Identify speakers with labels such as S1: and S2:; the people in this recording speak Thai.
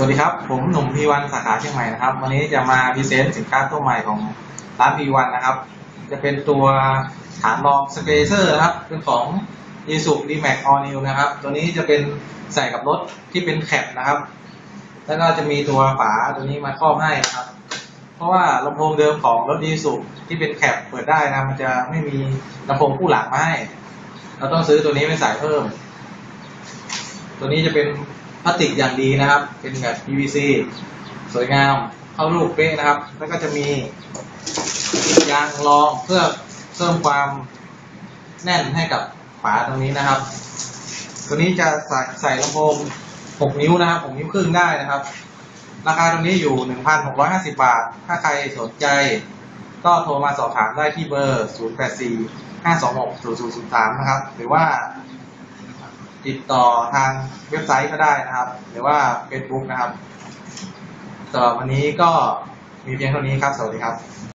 S1: สวัสดีครับ ผมหนุ่มพีวันสาขาเชียงใหม่นะครับ วันนี้จะมาพรีเซนต์สินค้าตัวใหม่ของร้านพีวันนะครับ จะเป็นตัวฐานรองสเปเซอร์นะครับ เป็นของ i s u d m a x All New นะครับ ตัวนี้จะเป็นใส่กับรถที่เป็นแคปนะครับ แล้วก็จะมีตัวฝาตัวนี้มาครอบให้นะครับ เพราะว่าลำโพงเดิมของรถดีสุที่เป็นแคปเปิดได้นะมันจะไม่มีลำโพงคู่หลังมาให้เราต้องซื้อตัวนี้ไปใส่เพิ่ม ตัวนี้จะเป็น พลาสติกอย่างดีนะครับ เป็นแบบ PVC สวยงามเข้ารูปเป๊ะนะครับ แล้วก็จะมียางรองเพื่อเพิ่มความแน่นให้กับฝาตรงนี้นะครับ ตัวนี้จะใส่ใส่ลำโพง 6 นิ้วนะครับ 6 นิ้วครึ่งได้นะครับ ราคาตรงนี้อยู่ 1,650 บาท ถ้าใครสนใจ ก็โทรมาสอบถามได้ที่เบอร์ 084 526 0003 นะครับ หรือว่า ติดต่อทางเว็บไซต์ก็ได้นะครับ หรือว่า Facebook นะครับสำหรับวันนี้ก็มีเพียงเท่านี้ครับ สวัสดีครับ